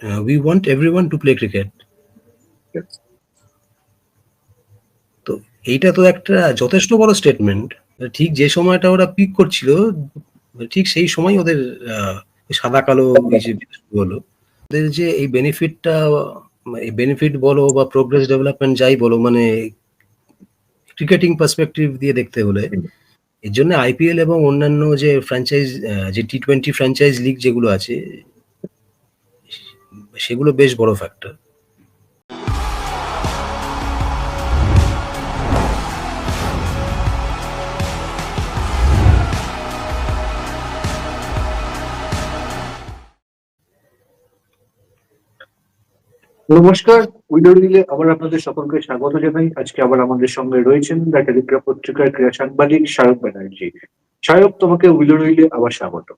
uh, we want everyone to play cricket. তো এইটা তো একটা যথেষ্ট বড় স্টেটমেন্ট ঠিক যে সময়টা ওরা পিক করছিল ঠিক সেই সময় ওদের সাদা কালো হলো ওদের যে এই বেনিফিটটা এই বেনিফিট বলো বা প্রোগ্রেস ডেভেলপমেন্ট যাই বলো মানে ক্রিকেটিং পার্সপেক্টিভ দিয়ে দেখতে হলে এর জন্য আইপিএল এবং অন্যান্য যে ফ্র্যাঞ্চাইজ যে টি টোয়েন্টি ফ্র্যাঞ্চাইজ লিগ যেগুলো আছে সেগুলো বেশ বড় ফ্যাক্টর নমস্কার উইডো রিলে আবার আপনাদের সকলকে স্বাগত জানাই। আজকে আবার আমাদের সঙ্গে রয়েছেন দ্য টেলিগ্রাফ পত্রিকার ক্রীড়া সাংবাদিক সায়ক ব্যানার্জি। সায়ক তোমাকে উইডো রিলে আবার স্বাগত।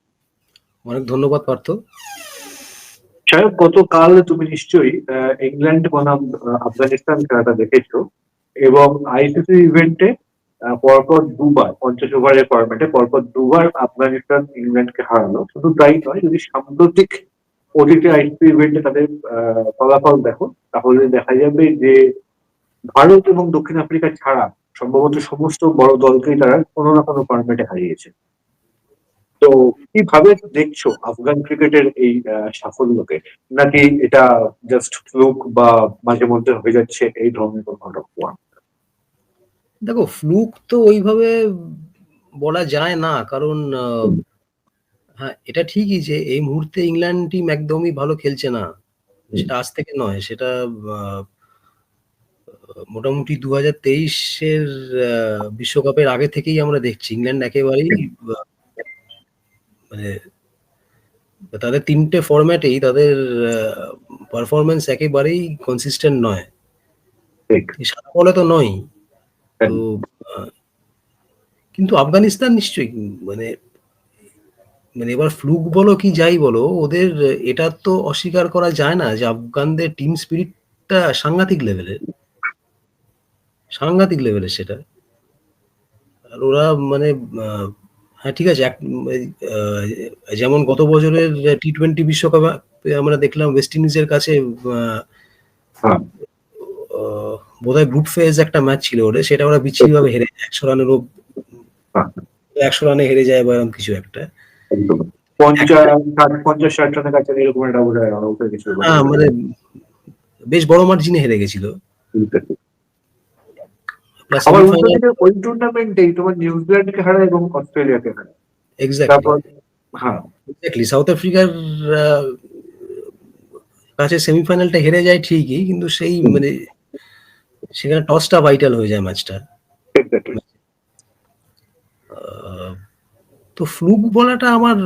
অনেক ধন্যবাদ পার্থ। সায়ক গতকাল তুমি নিশ্চয়ই ইংল্যান্ড বনাম আফগানিস্তান খেলাটা দেখেছ এবং আইসিসি ইভেন্টে পরপর দুবার, পঞ্চাশ ওভারের ফরম্যাটে পরপর দুবার আফগানিস্তান ইংল্যান্ডকে হারালো। শুধু তাই নয়, যদি সাম্প্রতিক ওডিটি আইসিসি ইভেন্টে তাদের ফলাফল দেখো, তাহলে দেখা যাবে যে ভারত এবং দক্ষিণ আফ্রিকা ছাড়া সম্ভবত সমস্ত বড় দলকেই তারা কোনো না কোনো ফরম্যাটে হারিয়েছে। তো কীভাবে দেখছ আফগান ক্রিকেটের এই সাফল্যকে? নাকি এটা জাস্ট ফ্লুক বা মাঝে মধ্যে হয়ে যাচ্ছে এই ধরনের কোনো ঘটনা দেখো ফ্লুক তো ওইভাবে বলা যায় না কারণ হ্যাঁ এটা ঠিকই যে এই মুহূর্তে ইংল্যান্ড টিম একদমই ভালো খেলছে না। সেটা আজ থেকে নয় সেটা মোটামুটি দু হাজার তেইশের বিশ্বকাপের আগে থেকেই আমরা দেখছি। ইংল্যান্ড একেবারেই মানে তাদের তিনটে ফরম্যাটেই তাদের পারফরমেন্স একেবারেই কনসিস্টেন্ট নয়। সাদা বলে তো নয়। তো কিন্তু আফগানিস্তান নিশ্চয়ই মানে মানে এবার ফ্লুক বলো কি যাই বলো ওদের এটা তো অস্বীকার করা যায় না যে আফগানদের টিম স্পিরিটটা সাংঘাতিক লেভেলের সাংঘাতিক লেভেলের সেটা। আর ওরা মানে হ্যাঁ ঠিক আছে। এক যেমন গত বছরের টি টোয়েন্টি বিশ্বকাপে আমরা দেখলাম ওয়েস্ট ইন্ডিজের কাছে হ্যাঁ। বোধহয় গ্রুপ ফেজ একটা ম্যাচ ছিল ওদের। সেটা ওরা বিচ্ছিরিভাবে হেরে যায়। একশো রানেরও হ্যাঁ, একশো রানে হেরে যায় বা এরকম কিছু একটা। রানের হয় মানে বেশ বড় মার্জিনে হেরে গেছিল। আবার ওই টুর্নামেন্টেই তোমার নিউজিল্যান্ডকে হারায় এবং অস্ট্রেলিয়াকে হারায়। তারপর হ্যাঁ। এক্স্যাক্টলি সাউথ আফ্রিকার কাছে সেমিফাইনালটা হেরে যায় ঠিকই কিন্তু সেই মানে সেখানে টসটা ভাইটাল হয়ে যায় ম্যাচটা তো ফ্লুক বলাটা আমার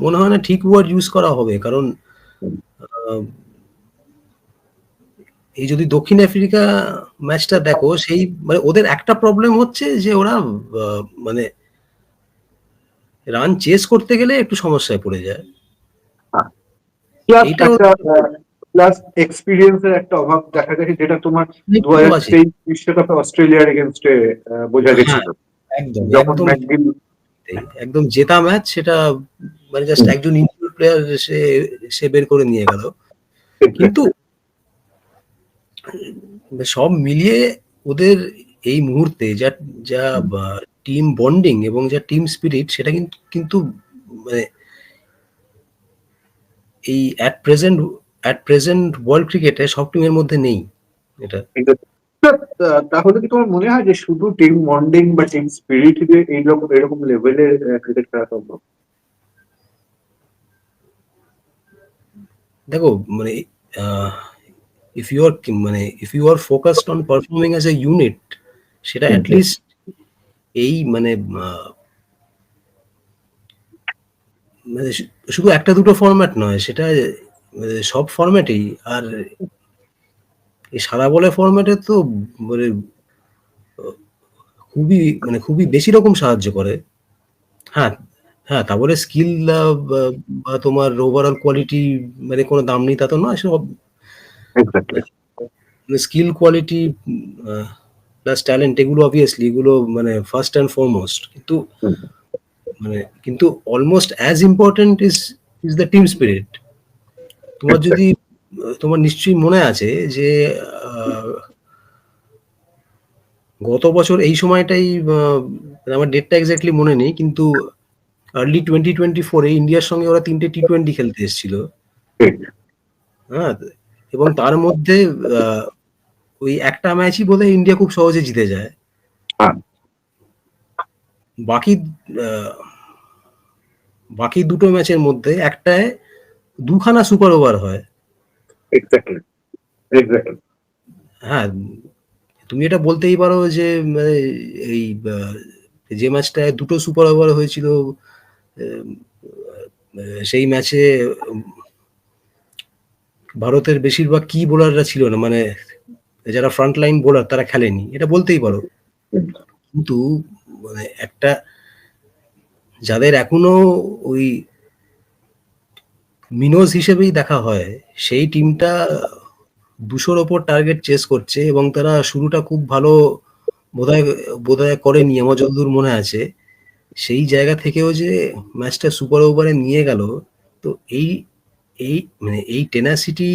মনে হয় না ঠিক ওয়ার্ড ইউজ করা হবে কারণ এই যদি দক্ষিণ আফ্রিকা ম্যাচটা দেখো সেই মানে ওদের একটা প্রবলেম হচ্ছে যে ওরা মানে রান চেস করতে গেলে একটু সমস্যায় পড়ে যায়। প্লাস প্লাস এক্সপিরিয়েন্সের একটা অভাব দেখা গেছে যেটা তোমার দু হাজার। তেইশ বিশ্বকাপে অস্ট্রেলিয়ার এগেনস্টে বোঝা গেছিল। একদম একদম। জেতা ম্যাচ সেটা মানে জাস্ট। একজন ইন্ডিয়ান প্লেয়ার সে সে বের করে নিয়ে গেল। কিন্তু সব মিলিয়ে ওদের এই মুহূর্তে যা যা টিম বন্ডিং এবং যা টিম স্পিরিট সেটা কিন্তু কিন্তু মানে এই at present at present world ক্রিকেটে সব টিমের মধ্যে নেই এটা। তাহলে কি তোমার মনে হয় যে শুধু টিম বন্ডিং বা টিম স্পিরিট দিয়ে এইরকম এরকম লেভেলের ক্রিকেট খেলা সম্ভব? দেখো মানে ইফ ইউ আর মানে if you are focused on performing as a unit সেটা। অ্যাটলিস্ট এই মানে মানে শুধু একটা দুটো ফরম্যাট নয় সেটা মানে সব ফরম্যাটেই আর এই সারা বলে ফরম্যাটে তো মানে খুবই মানে খুবই বেশি রকম সাহায্য করে হ্যাঁ হ্যাঁ তারপরে স্কিল বা তোমার ওভারঅল কোয়ালিটি মানে কোনো দাম নেই তা তো নয় সব exactly skill quality plus talent এগুলো অবভিয়াসলি এগুলো মানে ফার্স্ট অ্যান্ড ফরমোস্ট কিন্তু মানে কিন্তু almost as important is is the team spirit তোমার যদি তোমার নিশ্চয়ই মনে আছে যে গত বছর এই সময়টাই আহ, আমার ডেটটা এক্স্যাক্টলি মনে নেই কিন্তু আর্লি টোয়েন্টি টোয়েন্টি ফোরে ইন্ডিয়ার সঙ্গে ওরা তিনটে টি টোয়েন্টি খেলতে এসেছিল। হ্যাঁ এবং তার মধ্যে ওই একটা ম্যাচই বলে ইন্ডিয়া খুব সহজে জিতে যায়। হ্যাঁ। বাকি বাকি দুটো ম্যাচের মধ্যে একটায় দুখানা সুপার ওভার হয়। হ্যাঁ তুমি এটা বলতেই পারো যে মানে এই যে ম্যাচটায় দুটো সুপার ওভার হয়েছিল সেই ম্যাচে ভারতের বেশিরভাগ কি বোলাররা ছিল না? মানে যারা ফ্রন্ট লাইন বোলার তারা খেলেনি। এটা বলতেই পারো। কিন্তু মানে একটা যাদের এখনও ওই মিনোজ হিসেবেই দেখা হয়, সেই টিমটা দুশোর ওপর টার্গেট চেস করছে এবং তারা শুরুটা খুব ভালো বোধহয় বোধহয় করেনি আমার যতদূর মনে আছে। সেই জায়গা থেকেও যে ম্যাচটা সুপার ওভারে নিয়ে গেল, তো এই এই মানে এই টেনাসিটি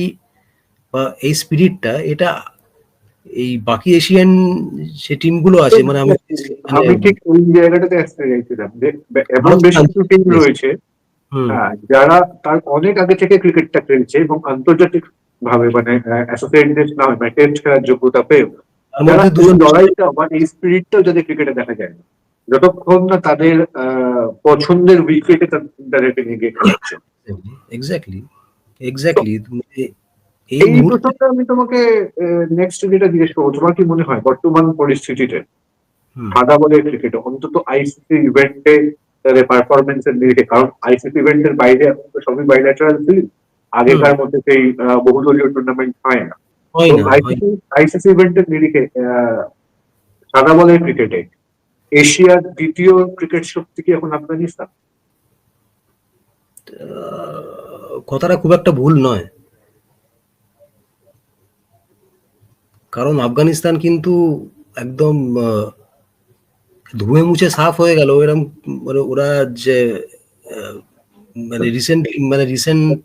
বা এই স্পিরিটটা এটা এই বাকি এশিয়ান যে টিমগুলো আছে মানে আমি আমি ঠিক ওই জায়গাটাতে আসতে চাইছিলাম এবং বেশ কিছু টিম রয়েছে। হ্যাঁ, যারা তার অনেক আগে থেকে ক্রিকেটটা খেলছে এবং আন্তর্জাতিক ভাবে মানে অ্যাসোসিয়েটেড না হয় মানে টেস্ট খেলার যোগ্যতা পেয়েও। তার এই দুজন লড়াইটা বা এই স্পিরিটটাও যাদের ক্রিকেটে দেখা যায় না যতক্ষণ না তাদের আহ, পছন্দের উইকেটে তাদেরকে নিয়ে গিয়ে খেলাচ্ছে এক্স্যাক্টলি এক্স্যাক্টলি এই প্রসঙ্গে আমি তোমাকে নেক্সট যেটা জিজ্ঞেস করব। তোমার কি মনে হয় বর্তমান পরিস্থিতিতে সাদা বলের ক্রিকেটে অন্তত আইসিসি ইভেন্টে তাদের পারফরমেন্স এর নিরিখে কারণ আইসিসি ইভেন্টের বাইরে সবই বাইল্যাটারাল ফিল্ড আগেকার মধ্যে সেই বহুদলীয় টুর্নামেন্ট হয় না। আইসিসি ইভেন্টের নিরিখে সাদা বলের ক্রিকেটে এশিয়ার দ্বিতীয় ক্রিকেট শক্তি কি এখন আফগানিস্তান। কথাটা খুব একটা ভুল নয়। কারণ আফগানিস্তান কিন্তু একদম ধুয়ে মুছে সাফ হয়ে গেল। এরকম মানে ওরা যে মানে রিসেন্ট মানে রিসেন্ট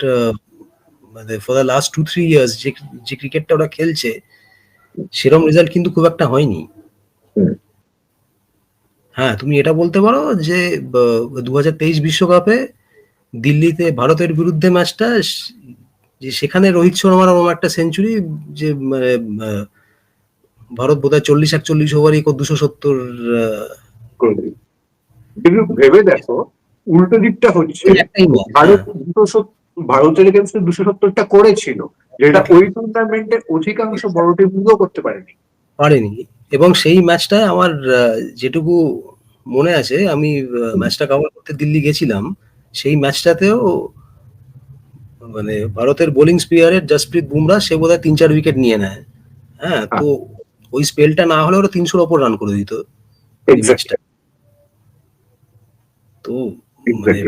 মানে for the last two three years যে যে ক্রিকেটটা ওরা খেলছে সেরকম রেজাল্ট কিন্তু খুব একটা হয়নি। হ্যাঁ তুমি এটা বলতে পারো যে দু হাজার তেইশ বিশ্বকাপে দিল্লিতে ভারতের বিরুদ্ধে ম্যাচটা যে সেখানে রোহিত শর্মার ওরকম একটা সেঞ্চুরি যে মানে ভারত বোধহয় চল্লিশ একচল্লিশ ওভারই দুশো সত্তর কিন্তু ভেবে দেখো উল্টো দিকটা হচ্ছে ভারত। দুশো ভারতের দুশো সত্তরটা করেছিল যেটা ওই টুর্নামেন্টের অধিকাংশ বড় টিমগুলো করতে পারেনি। পারেনি। এবং সেই ম্যাচটায় আমার যেটুকু মনে আছে আমি ম্যাচটা কভার করতে দিল্লি গেছিলাম সেই ম্যাচটাতেও মানে ভারতের বোলিং স্পিয়ারের জসপ্রীত বুমরা সে বোধহয় তিন চার উইকেট নিয়ে নেয়। হ্যাঁ তো ওই স্পেলটা না হলে ওরা তিনশোর ওপর রান করে দিত। তো মানে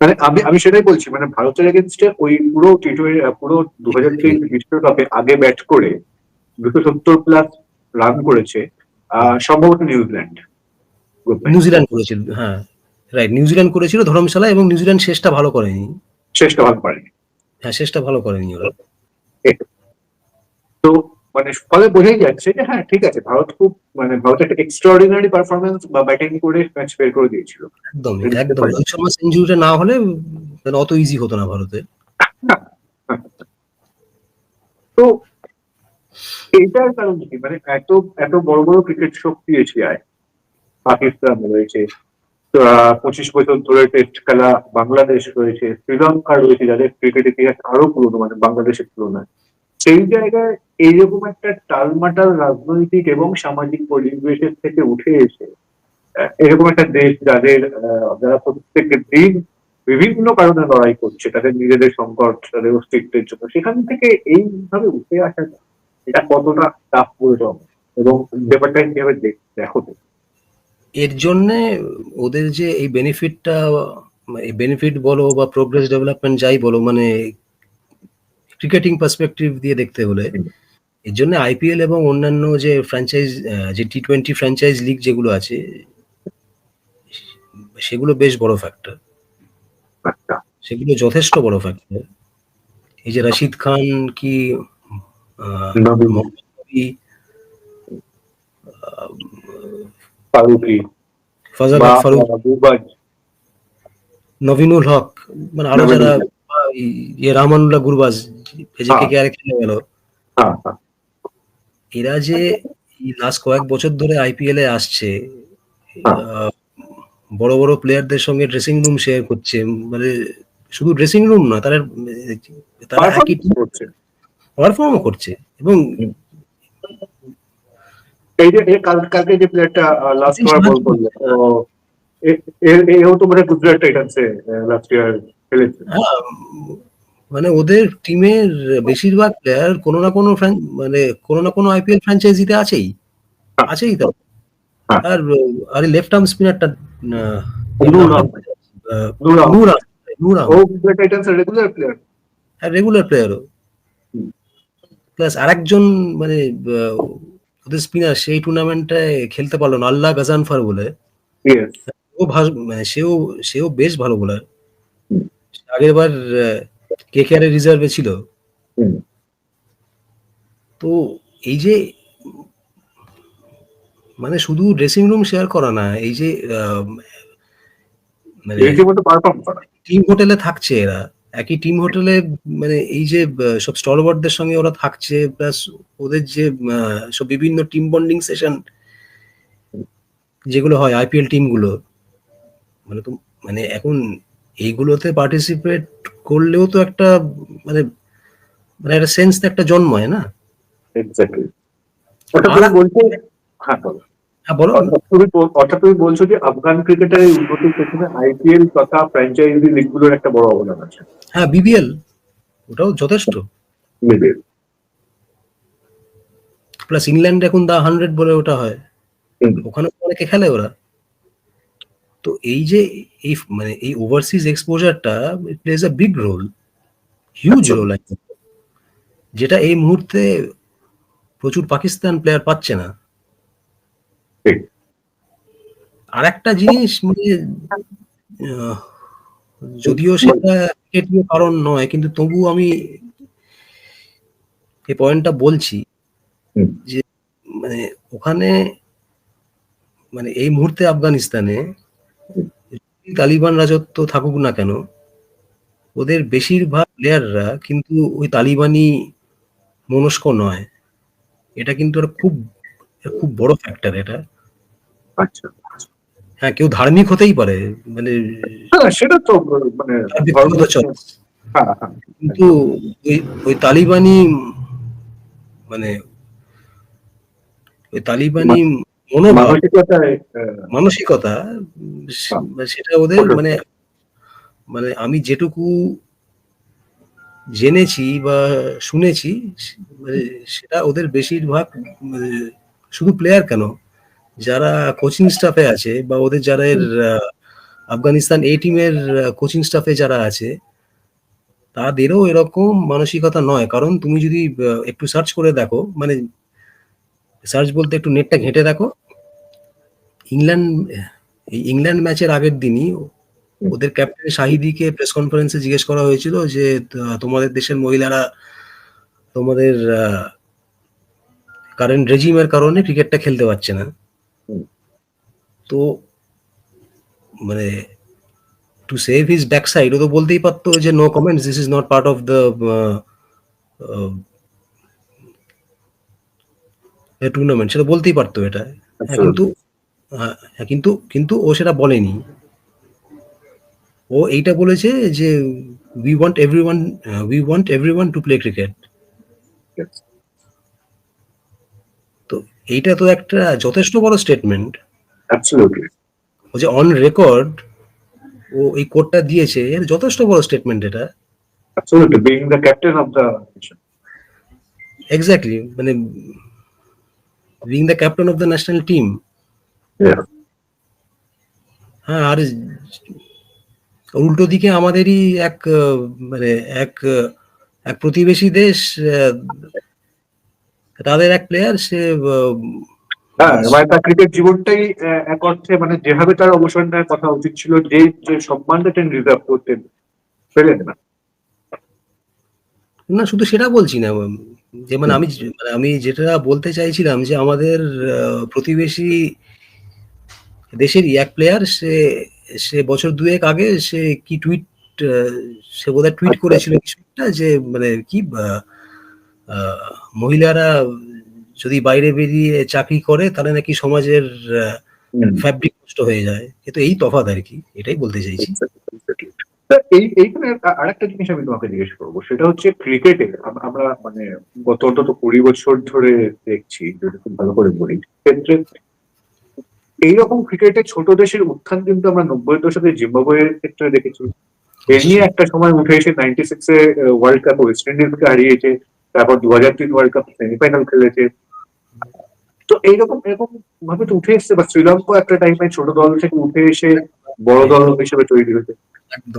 মানে আমি আমি সেটাই বলছি মানে ভারতের এগেনস্টে ওই পুরো টি পুরো দু হাজার তেইশ বিশ্বকাপে আগে ব্যাট করে দুশো সত্তর প্লাস রান করেছে সম্ভবত নিউজিল্যান্ড. নিউজিল্যান্ড করেছিল হ্যাঁ। রাইট নিউজিল্যান্ড করেছিল ধর্মশালা এবং নিউজিল্যান্ড শেষটা ভালো করেনি। শেষটা ভালো পারেনি হ্যাঁ শেষটা ভালো করেনি ওরা। তো মানে ফলে বোঝাই যাচ্ছে যে হ্যাঁ ঠিক আছে ভারত খুব মানে ভারত একটা এক্সট্রাঅর্ডিনারি পারফরমেন্স বা ব্যাটিং করে ম্যাচ বের করে দিয়েছিল। একদম একদম। রোহিত শর্মা সেঞ্চুরিটা না হলে মানে অত ইজি হতো না ভারতের। তো এইটার কারণ কি? মানে এত এত বড় বড় ক্রিকেট শক্তি এশিয়ায় পাকিস্তান রয়েছে পঁচিশ বছর ধরে টেস্ট খেলা বাংলাদেশ রয়েছে। শ্রীলঙ্কা রয়েছে, যাদের ক্রিকেট ইতিহাস আরও পুরনো মানে বাংলাদেশের তুলনায়। সেই জায়গায় এইরকম একটা টালমাটাল রাজনৈতিক এবং সামাজিক পরিবেশের থেকে উঠে এসে এরকম একটা দেশ যাদের যারা প্রত্যেকের দিন বিভিন্ন কারণে লড়াই করছে, তাদের নিজেদের সংকট, তাদের অস্তিত্বের জন্য, সেখান থেকে এইভাবে উঠে আসাটা এটা কতটা টাফ পরিশ্রম এবং ব্যাপারটা কীভাবে দেখ- দেখো? এর জন্য ওদের যে এই বেনিফিটটা এই বেনিফিট বলো বা প্রোগ্রেস ডেভেলপমেন্ট যাই বলো মানে ক্রিকেটিং পার্সপেক্টিভ দিয়ে দেখতে হলে এর জন্য আইপিএল এবং অন্যান্য যে ফ্র্যাঞ্চাইজ যে টি টোয়েন্টি ফ্র্যাঞ্চাইজ লিগ যেগুলো আছে সেগুলো বেশ বড় ফ্যাক্টর আচ্ছা। সেগুলো যথেষ্ট বড় ফ্যাক্টর এই যে রশিদ খান কি ফারুকি ফজল ফারুক। নভিনুল হক মানে আরও যারা ইয়ে রহমানুল্লাহ গুরবাজ হ্যাঁ। কে কে খেলে গেল। হ্যাঁ হ্যাঁ। এরা যে লাস্ট কয়েক বছর ধরে আইপিএল এ আসছে হ্যাঁ। বড় বড় প্লেয়ারদের সঙ্গে ড্রেসিং রুম শেয়ার করছে মানে শুধু ড্রেসিং রুম না তারা তারা একই পারফর্ম করছে। এবং এই যে কালকে যে প্লেয়ারটা লাস্ট ওভার বল করল এ- এ- এও তো মানে গুজরাট টাইটান্সে লাস্ট ইয়ার খেলেছে। হ্যাঁ, মানে ওদের টিমের বেশিরভাগ প্লেয়ার কোনো না কোনো মানে কোনো না কোনো আইপিএল ফ্র্যাঞ্চাইজিতে আছেই। আছেই তো। হ্যাঁ। আর আর লেফট আর্ম স্পিনারটা রেগুলার প্লেয়ার প্লাস আরেকজন মানে ওদের স্পিনার সেই টুর্নামেন্টে খেলতে পারল না আল্লাহ গাজানফার বলে। ও মানে সেও সেও বেশ ভালো বোলার। আগের বার কে কে আর রিজার্ভে ছিল। তো এই যে মানে শুধু ড্রেসিং রুম শেয়ার করা না এই যে মানে টিম হোটেলে থাকছে এরা। একই টিম হোটেলে মানে এই যে সব স্টলওয়ার্ডদের সঙ্গে ওরা থাকছে প্লাস ওদের যে সব বিভিন্ন টিম বন্ডিং সেশন যেগুলো হয় আইপিএল টিমগুলো মানে তো মানে এখন এইগুলোতে পার্টিসিপেট করলেও তো একটা মানে মানে একটা সেন্স তো একটা জন্মায় না? এক্স্যাক্টলি তুমি বলছো হ্যাঁ বলো। বলো অর্থাৎ তুমি বল- অর্থাৎ তুমি বলছো যে আফগান ক্রিকেটের উন্নতির পেছনে আইপিএল তথা ফ্র্যাঞ্চাইজি লিগগুলোর একটা বড় অবদান আছে। হ্যাঁ বিবিএল ওটাও যথেষ্ট। মিলে প্লাস ইংল্যান্ড এখন দা হান্ড্রেড বলে ওটা হয়। ওখানে অনেকে খেলে ওরা। তো এই যে এই মানে এই overseas এক্সপোজারটা plays a big role huge role যেটা এই মুহূর্তে প্রচুর পাকিস্তান প্লেয়ার পাচ্ছে না। ঠিক। আর একটা জিনিস মানে যদিও সেটা ক্রিকেটীয় কারণ নয় কিন্তু তবু আমি এই পয়েন্টটা বলছি যে মানে ওখানে মানে এই মুহূর্তে আফগানিস্তানে তালিবান রাজত্ব থাকুক না কেন ওদের বেশিরভাগ প্লেয়াররা কিন্তু ওই তালিবানি মনস্ক নয় এটা কিন্তু খুব খুব বড় ফ্যাক্টর এটা। আচ্ছা। হ্যাঁ কেউ ধার্মিক হতেই পারে মানে হ্যাঁ সেটা তো মানে। হ্যাঁ হ্যাঁ। কিন্তু ওই ওই তালিবানি মানে ওই তালিবানি মনোভাব মানসিকতা সেটা ওদের মানে মানে আমি যেটুকু জেনেছি বা শুনেছি মানে সেটা ওদের বেশিরভাগ মানে শুধু প্লেয়ার কেন? যারা কোচিং স্টাফে আছে বা ওদের যারা এর, আফগানিস্তান এ টিমের কোচিং স্টাফে যারা আছে তাদেরও এরকম মানসিকতা নয়। কারণ তুমি যদি একটু সার্চ করে দেখো মানে সার্চ বলতে একটু নেটটা ঘেঁটে দেখো ইংল্যান্ড এই ইংল্যান্ড ম্যাচের আগের দিনই ওদের ক্যাপ্টেন শাহিদিকে প্রেস কনফারেন্সে জিজ্ঞেস করা হয়েছিল যে তোমাদের দেশের মহিলারা তোমাদের কারেন্ট রেজিমের কারণে ক্রিকেটটা খেলতে পারছে না। তো মানে to save his back side ও তো বলতেই পারতো যে no comments this is not part of the tournament সেটা বলতেই পারতো এটা। হ্যাঁ, কিন্তু হ্যাঁ, হ্যাঁ, কিন্তু কিন্তু ও সেটা বলেনি। ও এইটা বলেছে যে we want every one we want every one to play cricket এইটা তো একটা যথেষ্ট বড় স্টেটমেন্ট ও যে অন রেকর্ড ও এই কোডটা দিয়েছে এর যথেষ্ট বড় স্টেটমেন্ট এটা। Of এক্স্যাক্টলি মানে being the captain of the national team হ্যাঁ আর উল্টো দিকে আমাদেরই এক মানে এক এক প্রতিবেশী দেশ তাদের এক প্লেয়ার সে হ্যাঁ তার ক্রিকেট জীবনটাই এক অর্থে মানে যেভাবে তার অবসর নেওয়ার কথা উচিত ছিল যে যে সম্মানটা তিনি রিজার্ভ করতেন পেলেন না না শুধু সেটা বলছি না যে মানে আমি মানে আমি যেটা বলতে চাইছিলাম যে আমাদের প্রতিবেশী দেশেরই এক প্লেয়ার সে সে বছর দুয়েক আগে সে কি টুইট সে বোধহয় টুইট আচ্ছা। করেছিল কিছু একটা যে মানে কি মহিলারা যদি বাইরে বেরিয়ে চাকরি করে তাহলে নাকি সমাজের ফ্যাব্রিক নষ্ট হয়ে যায়। কিন্তু এই তফাৎ আর কি এটাই বলতে চাইছি। এই এইখানে আরেকটা জিনিস আমি তোমাকে জিজ্ঞেস করব। সেটা হচ্ছে ক্রিকেটে আমরা মানে গত অন্তত কুড়ি বছর ধরে দেখছি যদি খুব ভালো করে বলি ক্ষেত্রে এইরকম ক্রিকেটে ছোট দেশের উত্থান কিন্তু আমরা নব্বই দশকে জিম্বাবুয়ের ক্ষেত্রে দেখেছি। এ নিয়ে একটা সময় উঠে এসে নাইনটি সিক্সে ওয়ার্ল্ড কাপ ওয়েস্ট ইন্ডিজকে হারিয়েছে। তারপর দু হাজার তিন ওয়ার্ল্ড কাপ সেমিফাইনাল খেলেছে। তো এইরকম এরকম ভাবে তো উঠে এসছে বা শ্রীলঙ্কা একটা টাইমে ছোট দল থেকে উঠে এসে বড় দল হিসেবে তৈরি হয়েছে।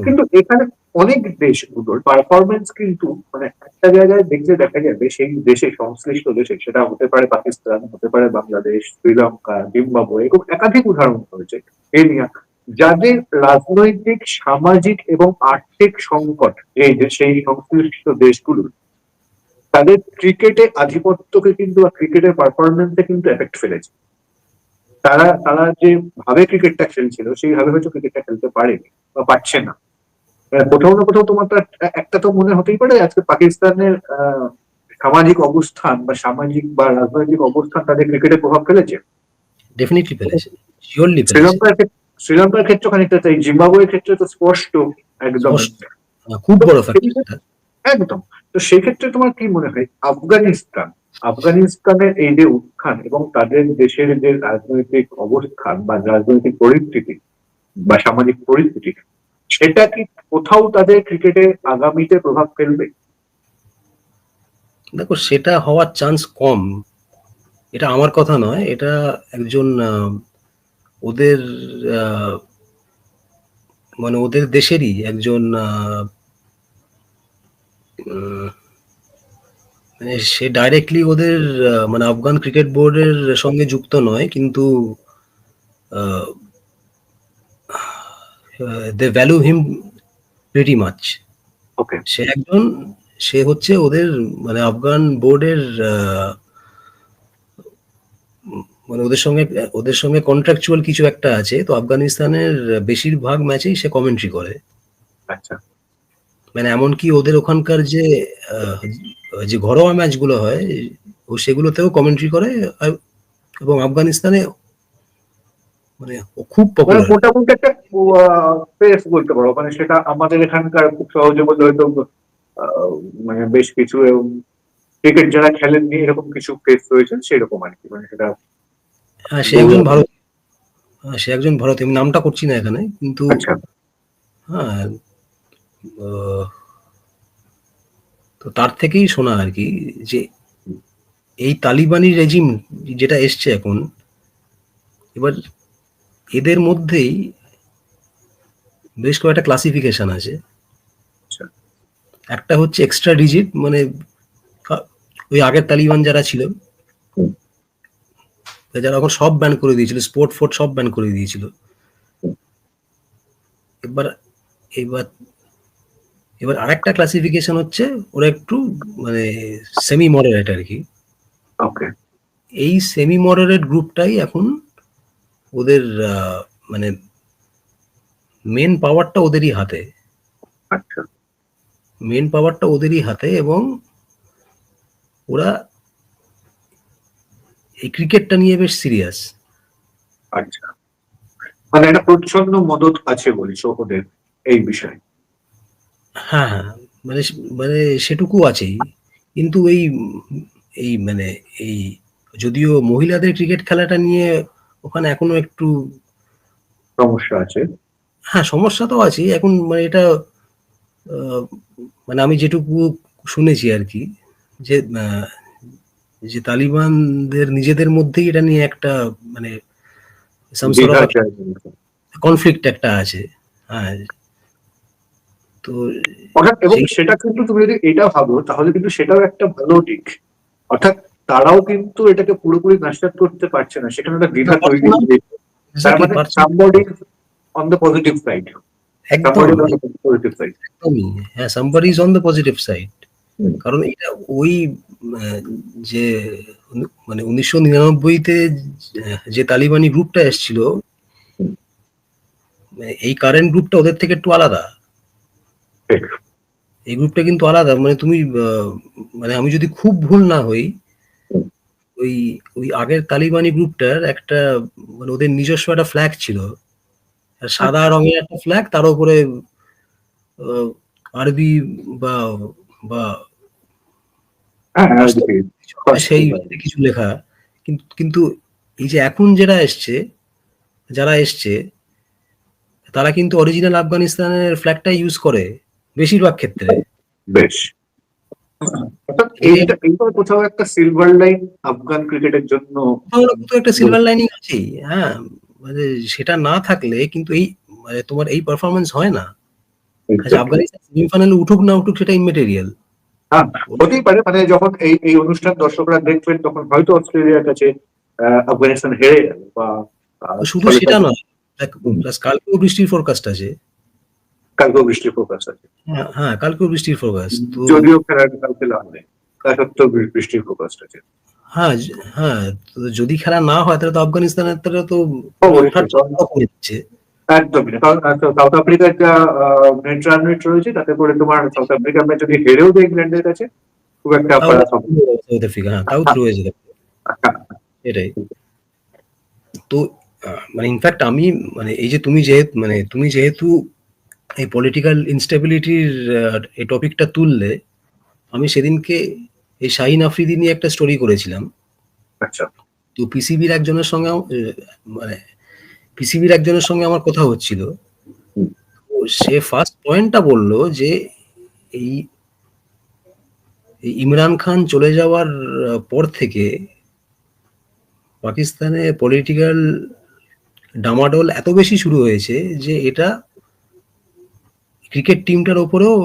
কিন্তু এখানে অনেক দেশগুলোর পারফরমেন্স কিন্তু মানে একটা জায়গায় দেখলে দেখা যাবে সেই দেশে সংশ্লিষ্ট দেশে সেটা হতে পারে পাকিস্তান হতে পারে বাংলাদেশ শ্রীলঙ্কা জিম্বাবুয়ে এরকম একাধিক উদাহরণ রয়েছে এই নিয়ে। যাদের রাজনৈতিক সামাজিক এবং আর্থিক সংকট এই যে সেই সংশ্লিষ্ট দেশগুলোর তাদের ক্রিকেটে আধিপত্যকে কিন্তু বা ক্রিকেটের পারফরমেন্সে কিন্তু এফেক্ট ফেলেছে। তারা তারা যে ভাবে ক্রিকেটটা খেলছিল সেইভাবে হয়তো ক্রিকেটটা খেলতে পারেনি বা পারছে না। কোথাও না কোথাও তোমার একটা- তো মনে হতেই পারে আজকে পাকিস্তানের সামাজিক অবস্থান বা সামাজিক বা রাজনৈতিক অবস্থান তাদের ক্রিকেটে প্রভাব ফেলেছে? ডেফিনেটলি ফেলেছে। শ্রীলঙ্কার ক্ষেত্রে শ্রীলঙ্কার ক্ষেত্রে খানিকটা তাই জিম্বাবুয়ের ক্ষেত্রে তো স্পষ্ট একদম। স্পষ্ট। খুব বড় ফ্যাক্টর একদম। তো সেই ক্ষেত্রে তোমার কি মনে হয়? আফগানিস্তান, আফগানিস্তানের এই যে উত্থান এবং তাদের দেশের যে রাজনৈতিক অবস্থান বা রাজনৈতিক পরিস্থিতি বা সামাজিক পরিস্থিতি, সেটা কি কোথাও তাদের ক্রিকেটে আগামীতে প্রভাব ফেলবে? দেখো, সেটা হওয়ার চান্স কম। এটা আমার কথা নয়। এটা একজন ওদের মানে ওদের দেশেরই একজন সে ডাইরেক্টলি ওদের মানে আফগান ক্রিকেট বোর্ডের সঙ্গে যুক্ত নয় কিন্তু they value him pretty much okay সে একজন সে হচ্ছে ওদের মানে আফগান বোর্ডের মানে ওদের সঙ্গে ওদের সঙ্গে কন্ট্রাকচুয়াল কিছু একটা আছে তো আফগানিস্তানের বেশিরভাগ ম্যাচেই সে কমেন্ট্রি করে। আচ্ছা। মানে এমনকি ওদের ওখানকার যে যে ঘরোয়া ম্যাচগুলো হয় ও সেগুলোতেও কমেন্ট্রি করে এবং আফগানিস্তানে মানে খুব মানে পপুলার মোটামুটি একটা স্পেস বলতে পারো। মানে সেটা আমাদের এখানকার খুব সহজে বলতে হয়তো মানে বেশ কিছু ক্রিকেট যারা খেলেননি এরকম কিছু ফেস রয়েছে সেরকম আর কি। মানে সেটা হ্যাঁ সে একজন ভারত হ্যাঁ, সে একজন ভারতীয় আমি নামটা করছি না এখানে কিন্তু আচ্ছা। হ্যাঁ তো তার থেকেই শোনা আর কি যে এই তালিবানি রেজিম যেটা এসছে এখন এবার এদের মধ্যেই বেশ কয়েকটা ক্লাসিফিকেশন আছে আচ্ছা। একটা হচ্ছে এক্সট্রা ডিজিট মানে ওই আগের তালিবান যারা ছিল যারা এখন সব ব্যান করে দিয়েছিল স্পোর্ট ফোর্ট সব ব্যান করে দিয়েছিল এবার এবার এবার আরেকটা ক্লাসিফিকেশন হচ্ছে ওরা একটু মানে সেমি মডারেট আর কি ওকে এই সেমি মডারেট গ্রুপটাই এখন ওদের মানে মেন পাওয়ারটা ওদেরই হাতে। আচ্ছা। মেন পাওয়ারটা ওদেরই হাতে এবং ওরা এই ক্রিকেটটা নিয়ে বেশ সিরিয়াস আচ্ছা। মানে একটা প্রচ্ছন্ন মদত আছে বলছো ওদের এই বিষয়ে। হ্যাঁ হ্যাঁ মানে মানে সেটুকু আছেই। কিন্তু এই এই মানে এই যদিও মহিলাদের ক্রিকেট খেলাটা নিয়ে ওখানে এখনও একটু সমস্যা আছে। হ্যাঁ সমস্যা তো আছে এখন মানে এটা মানে আমি যেটুকু শুনেছি আর কি যে যে তালিবানদের নিজেদের মধ্যেই এটা নিয়ে একটা মানে। কনফ্লিক্ট একটা আছে। হ্যাঁ তো অর্থাৎ এবং সেটা কিন্তু তুমি যদি এটা ভাবো তাহলে কিন্তু সেটাও একটা ভালো দিক। অর্থাৎ তারাও কিন্তু এটাকে পুরোপুরি নাশাত করতে পারছে না। সেখানে একটা দ্বিধা তৈরি তার মানে somebody on the positive side একদমই। হ্যাঁ somebody is on the positive side কারণ এটা ওই যে মানে উনিশশো নিরানব্বইতে যে তালিবানি গ্রুপটা এসেছিল এই কারেন্ট গ্রুপটা ওদের থেকে একটু আলাদা। এই গ্রুপটা কিন্তু আলাদা মানে তুমি মানে আমি যদি খুব ভুল না হই ওই ওই আগের তালিবানি গ্রুপটার একটা মানে ওদের নিজস্ব একটা ফ্ল্যাগ ছিল। সাদা রঙের একটা ফ্ল্যাগ তার উপরে আরবি বা বা হ্যাঁ কি, সেই কিছু লেখা। কিন্তু কিন্তু এই যে এখন যেটা এসছে যারা এসছে তারা কিন্তু অরিজিনাল আফগানিস্তানের ফ্ল্যাগটা ইউজ করে। বেশিরভাগ ক্ষেত্রে। বেশ। এইটা কোথাও একটা সিলভার লাইন আফগান ক্রিকেটের জন্য একটা সিলভার লাইনিং আছেই হ্যাঁ। মানে সেটা না থাকলে কিন্তু এই মানে তোমার এই পারফরমেন্স হয় না। আচ্ছা আফগানিস্তান সেমিফাইনালে উঠুক না উঠুক সেটা ইমেটেরিয়াল হ্যাঁ হতেই পারে মানে যখন এই এই অনুষ্ঠান দর্শকরা দেখবেন তখন হয়তো অস্ট্রেলিয়ার কাছে আফগানিস্তান হেরে গেল বা শুধু সেটা নয় প্লাস কালকেও বৃষ্টির ফোরকাস্ট আছে। কালকেও বৃষ্টির ফোকাস আছে। হ্যাঁ, হ্যাঁ কালকেও বৃষ্টির ফোরকাস্ট তো যদিও খেলার কালকে লাভ নেই তা সত্ত্বেও বৃষ্টির ফোকাস আছে। হ্যাঁ হ্যাঁ যদি খেলা না হয় তাহলে তো আফগানিস্তানের তাহলে তো একদমই না। সাউথ আফ্রিকার যা নেট রান রেট রয়েছে তাতে করে তোমার সাউথ আফ্রিকার ম্যাচ যদি হেরেও দেয় ইংল্যান্ডের কাছে খুব একটা সাউথ আফ্রিকা হ্যাঁ তাও থ্রু হয়ে পারে। এটাই। তো মানে ইনফ্যাক্ট আমি মানে এই যে তুমি যেহেতু মানে তুমি যেহেতু এই পলিটিক্যাল ইনস্টেবিলিটির এই টপিকটা তুললে আমি সেদিনকে এই শাহিন আফ্রিদি নিয়ে একটা স্টোরি করেছিলাম। আচ্ছা। তো পিসিবির একজনের সঙ্গে মানে পিসিবির একজনের সঙ্গে আমার কথা হচ্ছিল। সে ফার্স্ট পয়েন্টটা বলল যে এই এই ইমরান খান চলে যাওয়ার পর থেকে পাকিস্তানে পলিটিক্যাল ডামাডোল এত বেশি শুরু হয়েছে যে এটা ক্রিকেট টিমটার ওপরেও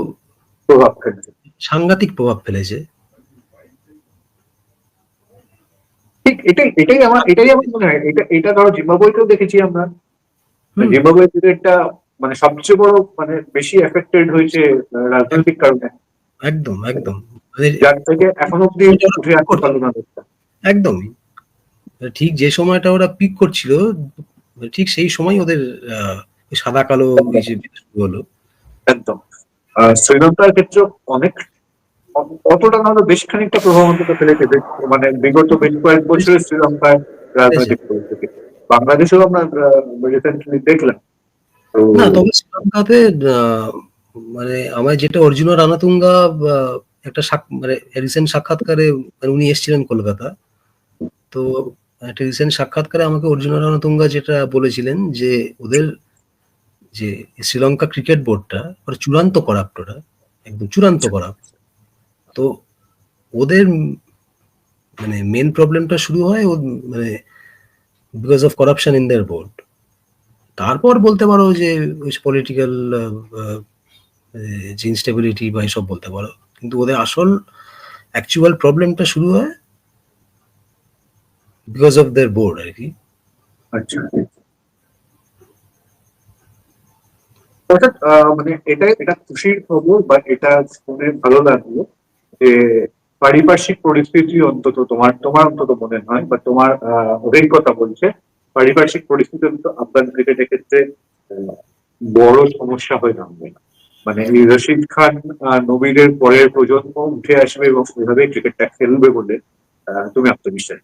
প্রভাব ফেলেছে। সাংঘাতিক প্রভাব ফেলেছে। ঠিক এটাই এটাই আমার এটাই আমার মনে হয়। এটা এটা ধরো জিম্বাবুয়েতেও দেখেছি আমরা। জিম্বাবুয়ে ক্রিকেটটা মানে সবচেয়ে বড় মানে বেশি এফেক্টেড হয়েছে রাজনৈতিক কারণে। একদম একদম। মানে যার থেকে এখন অব্দি উঠে আসতে পারল না। একদমই ঠিক যে সময়টা ওরা পিক করছিল ঠিক সেই সময় ওদের সাদা কালো হলো একদম। শ্রীলঙ্কার ক্ষেত্রে অনেক অতটা না বেশ খানিকটা প্রভাব অন্তত ফেলেছে। মানে বিগত বেশ কয়েক বছরের শ্রীলঙ্কার রাজনৈতিক পরিস্থিতি। বাংলাদেশেও আমরা রিসেন্টলি দেখলাম। না তবে শ্রীলঙ্কাতে মানে আমার যেটা অর্জুন রানাতুঙ্গা একটা মানে রিসেন্ট সাক্ষাৎকারে মানে উনি এসেছিলেন কলকাতা। তো একটা রিসেন্ট সাক্ষাৎকারে আমাকে অর্জুন রানাতুঙ্গা যেটা বলেছিলেন যে ওদের যে শ্রীলঙ্কা ক্রিকেট বোর্ডটা ওরা চূড়ান্ত করাপ্ট ওরা একদম চূড়ান্ত করাপ্ট। তো ওদের মানে মেন প্রবলেমটা শুরু হয় ও মানে because of corruption in their board তারপর বলতে পারো যে ওই পলিটিক্যাল যে ইনস্টেবিলিটি বা এসব বলতে পারো। কিন্তু ওদের আসল অ্যাকচুয়াল প্রবলেমটা শুরু হয় বিকজ অফ দেয়ার বোর্ড আর কি। আচ্ছা। অর্থাৎ মানে এটা এটা খুশির খবর বা এটা শুনে ভালো লাগল যে পারিপার্শ্বিক পরিস্থিতি অন্তত তোমার তোমার অন্তত মনে হয় বা তোমার অভিজ্ঞতা বলছে, পারিপার্শ্বিক পরিস্থিতি অন্তত আফগান ক্রিকেটের ক্ষেত্রে বড় সমস্যা হয়ে দাঁড়াবে না মানে রশিদ খান নবীরের পরের প্রজন্ম উঠে আসবে এবং ওইভাবে ক্রিকেটটা খেলবে বলে তুমি আত্মবিশ্বাস।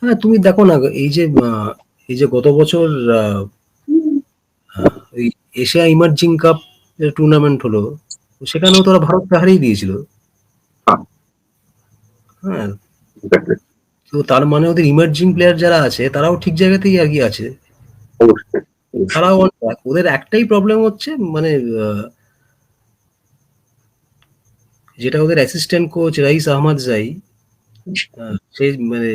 হ্যাঁ তুমি দেখো না, এই যে এই যে গত বছর এশিয়া ইমার্জিং কাপ টুর্নামেন্ট হলো সেখানেও তোরা ভারতকে হারিয়ে দিয়েছিল। হ্যাঁ। হ্যাঁ। তো তার মানে ওদের ইমার্জিং প্লেয়ার যারা আছে তারাও ঠিক জায়গাতেই আর কি আছে তারাও ওদের একটাই প্রবলেম হচ্ছে মানে যেটা ওদের অ্যাসিস্ট্যান্ট কোচ রাইস আহমদ জাই সে মানে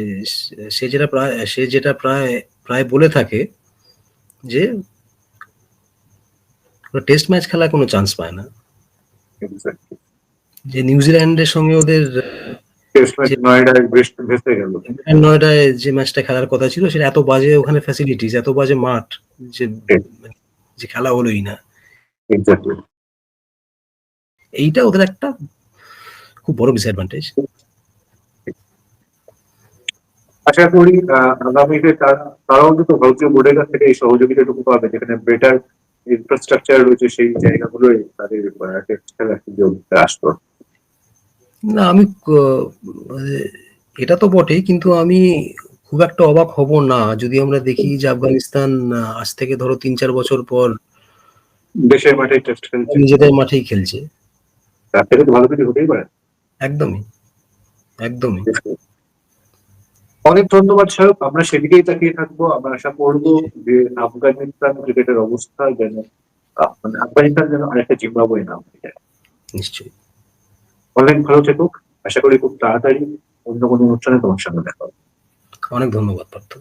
সে যেটা প্রায় সে যেটা প্রায় প্রায় বলে থাকে যে টেস্ট ম্যাচ খেলার কোনো চান্স পায় না। যে নিউজিল্যান্ডের সঙ্গে ওদের নয়ডায় যে ম্যাচটা খেলার কথা ছিল সেটা এত বাজে ওখানে ফ্যাসিলিটিস এত বাজে মাঠ যে যে খেলা হলোই না। এইটা ওদের একটা খুব বড় ডিসঅ্যাডভান্টেজ আশা করি আগামীতে তারা অন্তত ভারতীয় বোর্ডের কাছ থেকে এই সহযোগিতাটুকু পাবে যেখানে বেটার ইনফ্রাস্ট্রাকচার রয়েছে সেই জায়গাগুলোই তাদের খেলার আসতো না আমি মানে এটা তো বটেই কিন্তু আমি খুব একটা অবাক হব না। যদি আমরা দেখি যে আফগানিস্তান আজ থেকে ধরো তিন চার বছর পর দেশের মাঠে টেস্ট খেলছে। নিজেদের মাঠেই খেলছে। তার থেকে তো ভালো কিছু হতেই পারে। একদমই একদমই। অনেক ধন্যবাদ সাহেব। আমরা সেদিকেই তাকিয়ে থাকব। আমরা আশা করব যে আফগানিস্তান ক্রিকেটের অবস্থা যেন মানে আফগানিস্তান যেন আরেকটা জিম্বাবুয়ে না হয়ে যায়। নিশ্চয়ই। অনেক ভালো থেকুক। আশা করি খুব তাড়াতাড়ি অন্য কোনো অনুষ্ঠানে তোমার সঙ্গে দেখা হবে। অনেক ধন্যবাদ পার্থ।